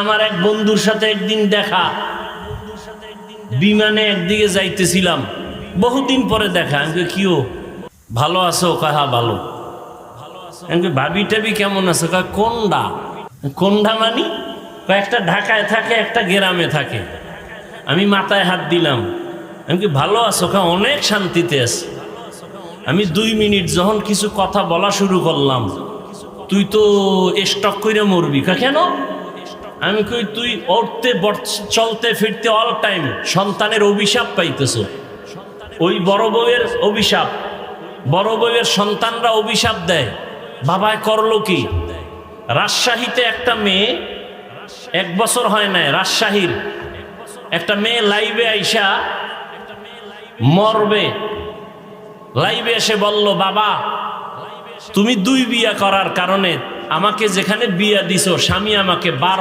আমার এক বন্ধুর সাথে একদিন দেখা। বিমানে একদিকে যাইতেছিলাম। বহুদিন পরে দেখা। আমি কিও ভালো আছো? কাহা ভালো। আমি ভাবি টাবি কেমন আছো? কয় কোনডা? কোনডা মানি? একটা ঢাকায় থাকে একটা গ্রামে থাকে। আমি মাথায় হাত দিলাম। আমি কি ভালো আছো? কয়, অনেক শান্তিতে আছে। আমি দুই মিনিট যখন কিছু কথা বলা শুরু করলাম তুই তো স্টক করে মরবি। কা কেন? আমি কই, তুই বর- চলতে ফিরতে অল টাইম সন্তানের অভিশাপ পাইতেছ। ওই বড় বউয়ের অভিশাপ। বড় বউয়ের সন্তানরা অভিশাপ দেয়। বাবায় করল কি? রাজশাহীতে একটা মেয়ে এক বছর হয় নাই, রাজশাহীর। একটা মেয়ে লাইভে আইসা মরবে। লাইভে এসে বলল, বাবা, তুমি দুই বিয়া করার কারণে আমাকে যেখানে বিয়া দিছো, স্বামী আমাকে বার